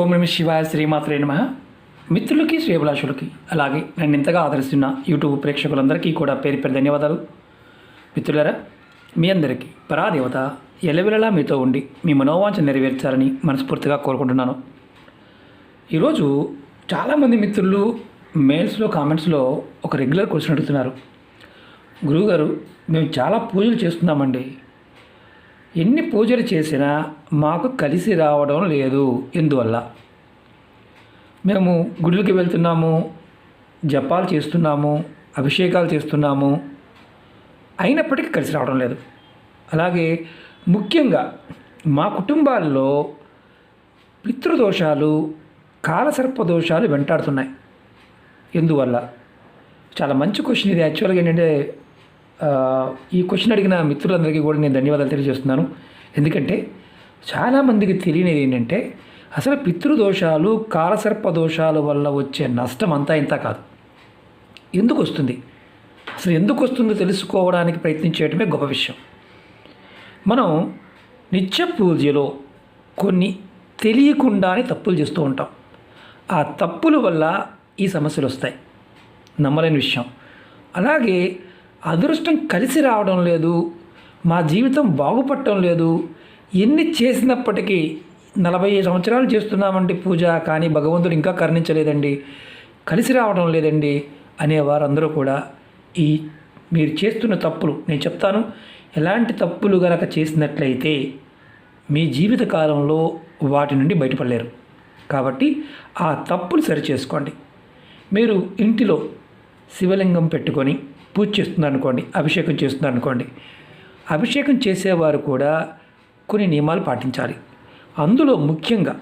ఓం నమ శివాయ శ్రీమాత్రే నమ. మిత్రులకి శ్రేభిలాషులకి అలాగే నన్ను ఇంతగా ఆదరిస్తున్న యూట్యూబ్ ప్రేక్షకులందరికీ కూడా పేరు పేరు ధన్యవాదాలు. మిత్రులారా మీ అందరికీ పరాదేవత ఎలవెలలా మీతో ఉండి మీ మనోవాంఛ నెరవేర్చాలని మనస్ఫూర్తిగా కోరుకుంటున్నాను. ఈరోజు చాలామంది మిత్రులు మెయిల్స్లో కామెంట్స్లో ఒక రెగ్యులర్ క్వశ్చన్ అడుగుతున్నారు. గురువుగారు మేము చాలా పూజలు చేస్తున్నామండి. ఎన్ని పూజలు చేసినా మాకు కలిసి రావడం లేదు ఎందువల్ల? మేము గుడులకి వెళ్తున్నాము జపాలు చేస్తున్నాము అభిషేకాలు చేస్తున్నాము అయినప్పటికీ కలిసి రావడం లేదు. అలాగే ముఖ్యంగా మా కుటుంబాల్లో పితృదోషాలు కాలసర్ప దోషాలు వెంటాడుతున్నాయి. ఎందువల్ల? చాలా మంచి క్వశ్చన్ ఇది. యాక్చువల్గా ఏంటంటే ఈ క్వశ్చన్ అడిగిన మిత్రులందరికీ కూడా నేను ధన్యవాదాలు తెలియజేస్తున్నాను. ఎందుకంటే చాలామందికి తెలియనిది ఏంటంటే అసలు పితృదోషాలు కాలసర్ప దోషాల వల్ల వచ్చే నష్టం అంతా ఇంత కాదు. ఎందుకు వస్తుంది? అసలు ఎందుకు వస్తుందో తెలుసుకోవడానికి ప్రయత్నించేయటమే గొప్ప విషయం. మనం నిత్య పూజలో కొన్ని తెలియకుండానే తప్పులు చేస్తూ ఉంటాం. ఆ తప్పుల వల్ల ఈ సమస్యలు వస్తాయి. నమ్మలేని విషయం. అలాగే అదృష్టం కలిసి రావడం లేదు. మా జీవితం బాగుపడటం లేదు. ఎన్ని చేసినప్పటికీ నలభై సంవత్సరాలు చేస్తున్నామండి పూజ కానీ భగవంతుడు ఇంకా కరుణించలేదండి. కలిసి రావడం లేదండి అనే వారందరూ కూడా ఈ మీరు చేస్తున్న తప్పులు నేను చెప్తాను ఎలాంటి తప్పులు గనక చేసినట్లయితే మీ జీవిత కాలంలో వాటి నుండి బయటపడలేరు. కాబట్టి ఆ తప్పులు సరిచేసుకోండి. మీరు ఇంటిలో శివలింగం పెట్టుకొని పూజ చేస్తున్నారు అనుకోండి అభిషేకం చేస్తున్నారు అనుకోండి అభిషేకం చేసేవారు కూడా కొన్ని నియమాలు పాటించాలి. అందులో ముఖ్యంగా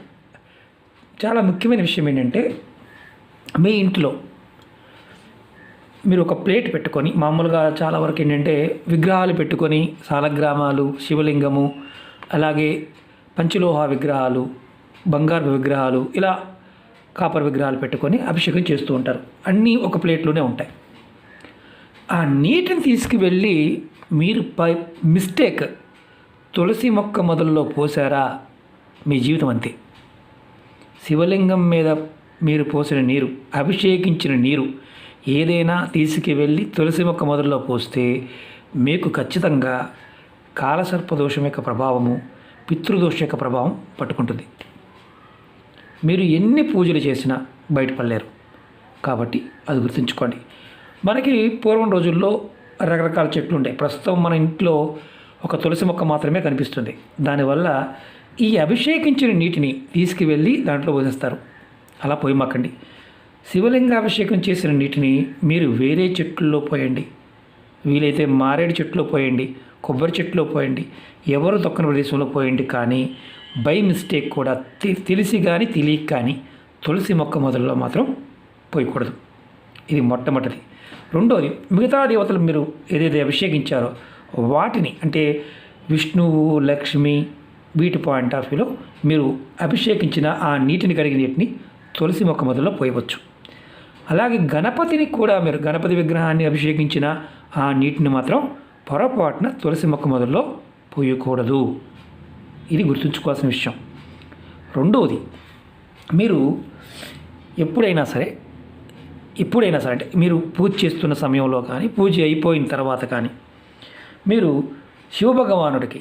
చాలా ముఖ్యమైన విషయం ఏంటంటే మీ ఇంట్లో మీరు ఒక ప్లేట్ పెట్టుకొని మామూలుగా చాలా వరకు ఏంటంటే విగ్రహాలు పెట్టుకొని సాలగ్రామాలు శివలింగము అలాగే పంచలోహ విగ్రహాలు బంగారు విగ్రహాలు ఇలా కాపర్ విగ్రహాలు పెట్టుకొని అభిషేకం చేస్తూ ఉంటారు. అన్నీ ఒక ప్లేట్లోనే ఉంటాయి. ఆ నీటిని తీసుకువెళ్ళి మీరు పై మిస్టేక్ తులసి మొక్క మొదల్లో పోసారా? మీ జీవితం అంతే. శివలింగం మీద మీరు పోసిన నీరు అభిషేకించిన నీరు ఏదైనా తీసుకువెళ్ళి తులసి మొక్క మొదల్లో పోస్తే మీకు ఖచ్చితంగా కాలసర్పదోషం యొక్క ప్రభావము పితృదోష యొక్క ప్రభావం పట్టుకుంటుంది. మీరు ఎన్ని పూజలు చేసినా బయటపడలేరు. కాబట్టి అది గుర్తుంచుకోండి. మనకి పూర్వం రోజుల్లో రకరకాల చెట్లు ఉంటాయి ప్రస్తుతం మన ఇంట్లో ఒక తులసి మొక్క మాత్రమే కనిపిస్తుంది. దానివల్ల ఈ అభిషేకించిన నీటిని తీసుకువెళ్ళి దాంట్లో పోసేస్తారు. అలా పోయమాకండి శివలింగ అభిషేకం చేసిన నీటిని మీరు వేరే చెట్లలో పోయండి. వీలైతే మారేడు చెట్టులో పోయండి కొబ్బరి చెట్టులో పోయండి ఎవరు తొక్కని ప్రదేశంలో పోయండి కానీ బై మిస్టేక్ కూడా తెలిసి కానీ తెలియక కానీ తులసి మొక్క మొదల్లో మాత్రం పోయకూడదు. ఇది మొట్టమొదటిది. రెండోది మిగతా దేవతలు మీరు ఏదైతే అభిషేకించారో వాటిని అంటే విష్ణువు లక్ష్మి వీటి పాయింట్ ఆఫ్ వ్యూలో మీరు అభిషేకించిన ఆ నీటిని కడిగిన నీటిని తులసి మొక్క మొదల్లో పోయవచ్చు. అలాగే గణపతిని కూడా మీరు గణపతి విగ్రహాన్ని అభిషేకించిన ఆ నీటిని మాత్రం పొరపాటున తులసి మొక్క మొదల్లో పోయకూడదు. ఇది గుర్తుంచుకోవాల్సిన విషయం. రెండవది మీరు ఎప్పుడైనా సరే ఎప్పుడైనా సరే అంటే మీరు పూజ చేస్తున్న సమయంలో కానీ పూజ అయిపోయిన తర్వాత కానీ మీరు శివభగవానుడికి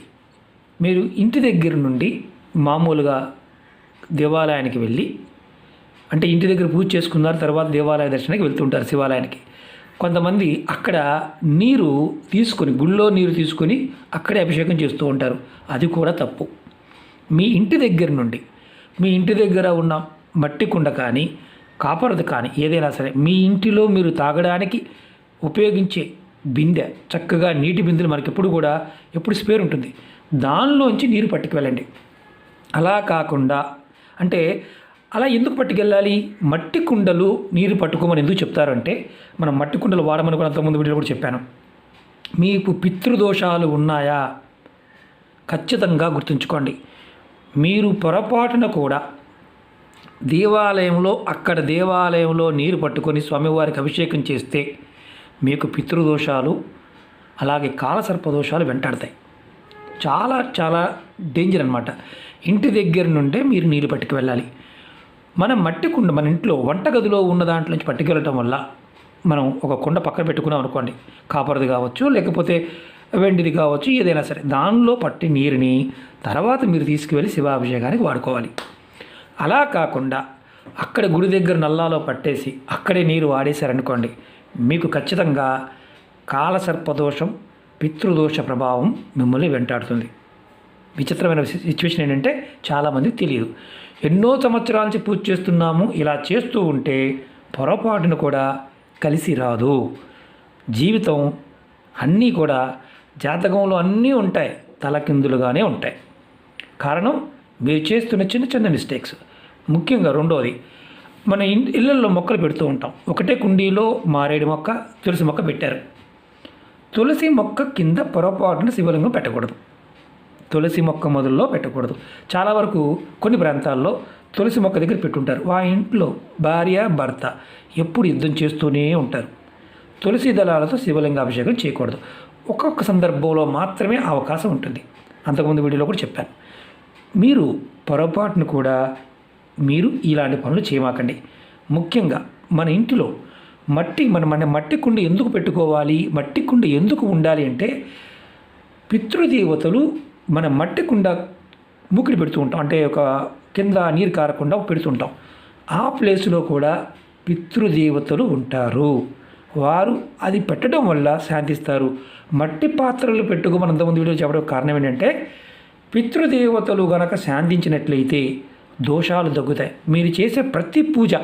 మీరు ఇంటి దగ్గర నుండి మామూలుగా దేవాలయానికి వెళ్ళి అంటే ఇంటి దగ్గర పూజ చేసుకున్నారు తర్వాత దేవాలయ దర్శనానికి వెళ్తుంటారు శివాలయానికి. కొంతమంది అక్కడ నీరు తీసుకొని గుళ్ళో నీరు తీసుకొని అక్కడే అభిషేకం చేస్తూ ఉంటారు. అది కూడా తప్పు. మీ ఇంటి దగ్గర నుండి మీ ఇంటి దగ్గర ఉన్న మట్టి కుండ కానీ కాపరది కానీ ఏదైనా సరే మీ ఇంటిలో మీరు తాగడానికి ఉపయోగించే బిందె చక్కగా నీటి బిందెలు మనకి ఎప్పుడు కూడా ఎప్పుడు స్పేర్ ఉంటుంది. దానిలోంచి నీరు పట్టుకు వెళ్ళండి అలా కాకుండా అంటే అలా ఎందుకు పట్టుకెళ్ళాలి? మట్టి కుండలు నీరు పట్టుకోమని ఎందుకు చెప్తారంటే మనం మట్టి కుండలు వాడమని కూడా అంతకుముందు వీడియో కూడా చెప్పాను. మీకు పితృదోషాలు ఉన్నాయా? ఖచ్చితంగా గుర్తుంచుకోండి. మీరు పొరపాటున కూడా దేవాలయంలో అక్కడ దేవాలయంలో నీరు పట్టుకొని స్వామివారికి అభిషేకం చేస్తే మీకు పితృదోషాలు అలాగే కాలసర్పదోషాలు వెంటాడతాయి. చాలా చాలా డేంజర్ అనమాట ఇంటి దగ్గర నుండే మీరు నీళ్ళు పట్టుకు వెళ్ళాలి. మనం మట్టి కుండ మన ఇంట్లో వంటగదిలో ఉన్న దాంట్లో నుంచి పట్టుకెళ్ళటం వల్ల మనం ఒక కుండ పక్కన పెట్టుకున్నాం అనుకోండి కాపర్ది కావచ్చు లేకపోతే వెండిది కావచ్చు ఏదైనా సరే దానిలో పట్టి నీరుని తర్వాత మీరు తీసుకువెళ్ళి శివాభిషేకానికి వాడుకోవాలి. అలా కాకుండా అక్కడ గుడి దగ్గర నల్లాలో పట్టేసి అక్కడే నీరు వాడేశారనుకోండి మీకు ఖచ్చితంగా కాలసర్పదోషం పితృదోష ప్రభావం మిమ్మల్ని వెంటాడుతుంది. విచిత్రమైన సిచ్యువేషన్ ఏంటంటే చాలామంది తెలియదు. ఎన్నో సంవత్సరాల నుంచి పూజ చేస్తున్నాము ఇలా చేస్తూ ఉంటే పొరపాటును కూడా కలిసి రాదు. జీవితం అన్నీ కూడా జాతకంలో అన్నీ ఉంటాయి తలకిందులుగానే ఉంటాయి. కారణం మీరు చేస్తున్న చిన్న చిన్న మిస్టేక్స్ ముఖ్యంగా రెండోది మన ఇళ్ళల్లో మొక్కలు పెడుతూ ఉంటాం. ఒకటే కుండీలో మారేడు మొక్క తులసి మొక్క పెట్టారు. తులసి మొక్క కింద పొరపాటున శివలింగం పెట్టకూడదు. తులసి మొక్క మొదల్లో పెట్టకూడదు. చాలా వరకు కొన్ని ప్రాంతాల్లో తులసి మొక్క దగ్గర పెట్టుంటారు. ఆ ఇంట్లో భార్య భర్త ఎప్పుడు యుద్ధం చేస్తూనే ఉంటారు. తులసి దళాలతో శివలింగ అభిషేకం చేయకూడదు. ఒక్కొక్క సందర్భంలో మాత్రమే అవకాశం ఉంటుంది. అంతకుముందు వీడియోలో కూడా చెప్పాను. మీరు పొరపాటును కూడా మీరు ఇలాంటి పనులు చేయమాకండి. ముఖ్యంగా మన ఇంటిలో మట్టి మన మన మట్టి కుండ ఎందుకు పెట్టుకోవాలి? మట్టి కుండ ఎందుకు ఉండాలి అంటే పితృదేవతలు మన మట్టి కుండ మూకిడి పెడుతూ ఉంటాం. అంటే ఒక కింద నీరు కారకుండా పెడుతుంటాం ఆ ప్లేస్లో కూడా పితృదేవతలు ఉంటారు. వారు అది పెట్టడం వల్ల శాంతిస్తారు. మట్టి పాత్రలు పెట్టుకోమని అంతకుముందు వీడియో చెప్పడం కారణం ఏంటంటే పితృదేవతలు గనక శాంతించినట్లయితే దోషాలు తగ్గుతాయి. మీరు చేసే ప్రతి పూజ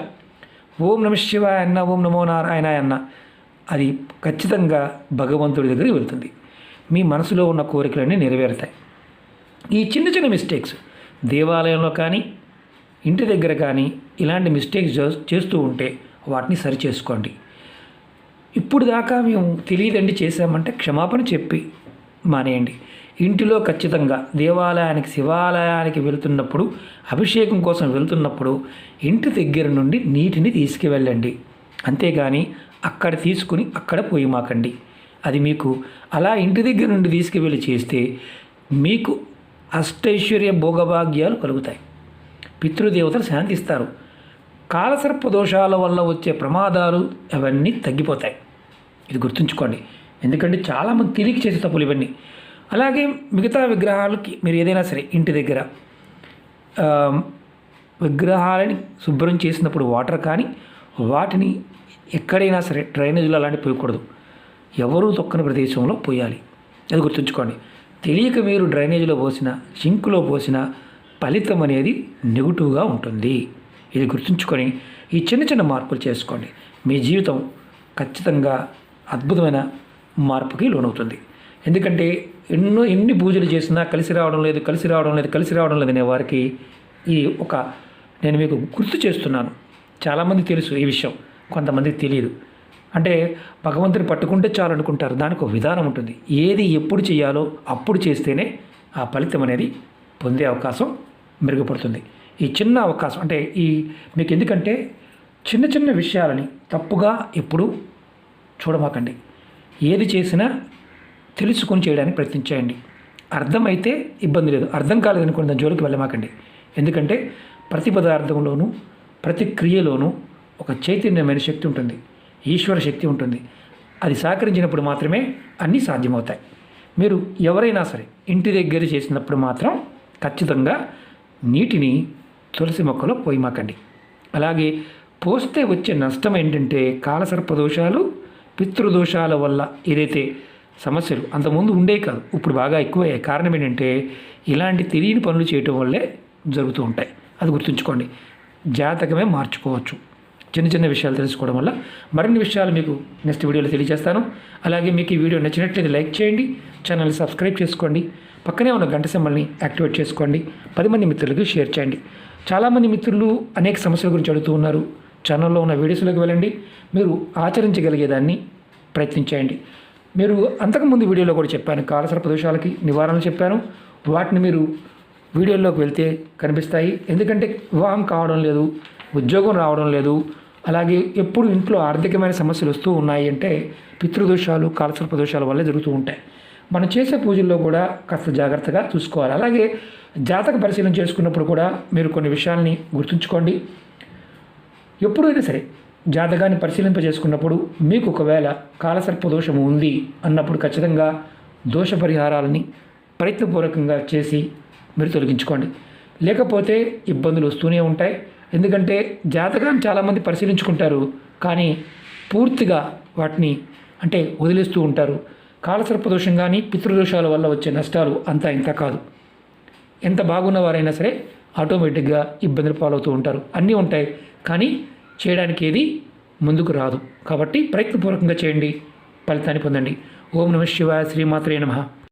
ఓం నమ శివాయ అన్న ఓం నమో నారాయణ అన్న అది ఖచ్చితంగా భగవంతుడి దగ్గరికి వెళ్తుంది. మీ మనసులో ఉన్న కోరికలన్నీ నెరవేరుతాయి. ఈ చిన్న చిన్న మిస్టేక్స్ దేవాలయంలో కానీ ఇంటి దగ్గర కానీ ఇలాంటి మిస్టేక్స్ చేస్తూ ఉంటే వాటిని సరి చేసుకోండి. ఇప్పుడు దాకా మేము తెలియదండి చేసామంటే క్షమాపణ చెప్పి మానేయండి. ఇంటిలో ఖచ్చితంగా దేవాలయానికి శివాలయానికి వెళ్తున్నప్పుడు అభిషేకం కోసం వెళ్తున్నప్పుడు ఇంటి దగ్గర నుండి నీటిని తీసుకువెళ్ళండి. అంతేగాని అక్కడ తీసుకుని అక్కడ పోయి మాకండి అది మీకు అలా ఇంటి దగ్గర నుండి తీసుకువెళ్ళి చేస్తే మీకు అష్టైశ్వర్య భోగభాగ్యాలు కలుగుతాయి. పితృదేవతలు శాంతిస్తారు. కాలసర్ప దోషాల వల్ల వచ్చే ప్రమాదాలు అవన్నీ తగ్గిపోతాయి. ఇది గుర్తుంచుకోండి. ఎందుకంటే చాలామంది తెలియక చేసే తప్పులు ఇవన్నీ. అలాగే మిగతా విగ్రహాలకి మీరు ఏదైనా సరే ఇంటి దగ్గర విగ్రహాలని శుభ్రం చేసినప్పుడు వాటర్ కానీ వాటిని ఎక్కడైనా సరే డ్రైనేజీలో అలాంటి పోయకూడదు. ఎవరూ తొక్కని ప్రదేశంలో పోయాలి. అది గుర్తుంచుకోండి. తెలియక మీరు డ్రైనేజీలో పోసిన సింకులో పోసిన ఫలితం అనేది నెగిటివ్గా ఉంటుంది. ఇది గుర్తుంచుకొని ఈ చిన్న చిన్న మార్పులు చేసుకోండి. మీ జీవితం ఖచ్చితంగా అద్భుతమైన మార్పుకి లోనవుతుంది. ఎందుకంటే ఎన్నో ఎన్ని పూజలు చేసినా కలిసి రావడం లేదు కలిసి రావడం లేదు కలిసి రావడం లేదు అనే వారికి ఈ ఒక నేను మీకు గుర్తు చేస్తున్నాను. చాలామంది తెలుసు ఈ విషయం కొంతమందికి తెలియదు అంటే భగవంతుని పట్టుకుంటే చాలు అనుకుంటారు దానికి ఒక విధానం ఉంటుంది. ఏది ఎప్పుడు చేయాలో అప్పుడు చేస్తేనే ఆ ఫలితం అనేది పొందే అవకాశం మెరుగుపడుతుంది. ఈ చిన్న అవకాశం అంటే ఈ మీకు ఎందుకంటే చిన్న చిన్న విషయాలని తప్పుగా ఎప్పుడు చూడమాకండి. ఏది చేసినా తెలుసుకొని చేయడానికి ప్రయత్నించేయండి. అర్థమైతే ఇబ్బంది లేదు. అర్థం కాలేదనుకుని దాని జోలికి వెళ్ళమాకండి. ఎందుకంటే ప్రతి పదార్థంలోనూ ప్రతి క్రియలోనూ ఒక చైతన్యమైన శక్తి ఉంటుంది. ఈశ్వర శక్తి ఉంటుంది. అది సహకరించినప్పుడు మాత్రమే అన్నీ సాధ్యమవుతాయి. మీరు ఎవరైనా సరే ఇంటి దగ్గర చేసినప్పుడు మాత్రం ఖచ్చితంగా నీటిని తులసి మొక్కలో పోయిమాకండి. అలాగే పోస్తే వచ్చే నష్టం ఏంటంటే కాలసర్పదోషాలు పితృదోషాల వల్ల ఏదైతే సమస్యలు అంతకుముందు ఉండే కాదు ఇప్పుడు బాగా ఎక్కువయ్యాయి. కారణం ఏంటంటే ఇలాంటి తెలియని పనులు చేయటం వల్లే జరుగుతూ ఉంటాయి. అది గుర్తుంచుకోండి. జాతకమే మార్చుకోవచ్చు. చిన్న చిన్న విషయాలు తెలుసుకోవడం వల్ల మరిన్ని విషయాలు మీకు నెక్స్ట్ వీడియోలో తెలియజేస్తాను. అలాగే మీకు ఈ వీడియో నచ్చినట్లయితే లైక్ చేయండి ఛానల్ సబ్స్క్రైబ్ చేసుకోండి పక్కనే ఉన్న గంట సింబల్ని యాక్టివేట్ చేసుకోండి పది మంది మిత్రులకు షేర్ చేయండి. చాలామంది మిత్రులు అనేక సమస్యల గురించి అడుగుతూ ఉన్నారు. ఛానల్లో ఉన్న వీడియోస్లోకి వెళ్ళండి. మీరు ఆచరించగలిగేదాన్ని ప్రయత్నించేయండి. మీరు అంతకుముందు వీడియోలో కూడా చెప్పాను కాలసర్ప దోషాలకి నివారణలు చెప్పాను. వాటిని మీరు వీడియోలోకి వెళ్తే కనిపిస్తాయి. ఎందుకంటే వివాహం కావడం లేదు ఉద్యోగం రావడం లేదు అలాగే ఎప్పుడు ఇంట్లో ఆర్థికమైన సమస్యలు వస్తూ ఉన్నాయి అంటే పితృదోషాలు కాలసర్ప దోషాల వల్లే జరుగుతూ ఉంటాయి. మనం చేసే పూజల్లో కూడా కాస్త జాగ్రత్తగా చూసుకోవాలి. అలాగే జాతక పరిశీలన చేసుకున్నప్పుడు కూడా మీరు కొన్ని విషయాల్ని గుర్తుంచుకోండి. ఎప్పుడైనా సరే జాతకాన్ని పరిశీలింపజేసుకున్నప్పుడు మీకు ఒకవేళ కాలసర్ప దోషము ఉంది అన్నప్పుడు ఖచ్చితంగా దోష పరిహారాలని ప్రయత్నపూర్వకంగా చేసి మీరు తొలగించుకోండి. లేకపోతే ఇబ్బందులు వస్తూనే ఉంటాయి. ఎందుకంటే జాతకాన్ని చాలామంది పరిశీలించుకుంటారు. కానీ పూర్తిగా వాటిని అంటే వదిలేస్తూ ఉంటారు. కాలసర్ప దోషం కానీ పితృదోషాల వల్ల వచ్చే నష్టాలు అంతా ఇంత కాదు. ఎంత బాగున్న వారైనా సరే ఆటోమేటిక్గా ఇబ్బందులు పాలవుతూ ఉంటారు. అన్నీ ఉంటాయి. కానీ చేయడానికి ఏది ముందుకు రాదు. కాబట్టి ప్రయత్నపూర్వకంగా చేయండి. ఫలితాన్ని పొందండి. ఓం నమ శివాయ శ్రీమాత్రే నమః.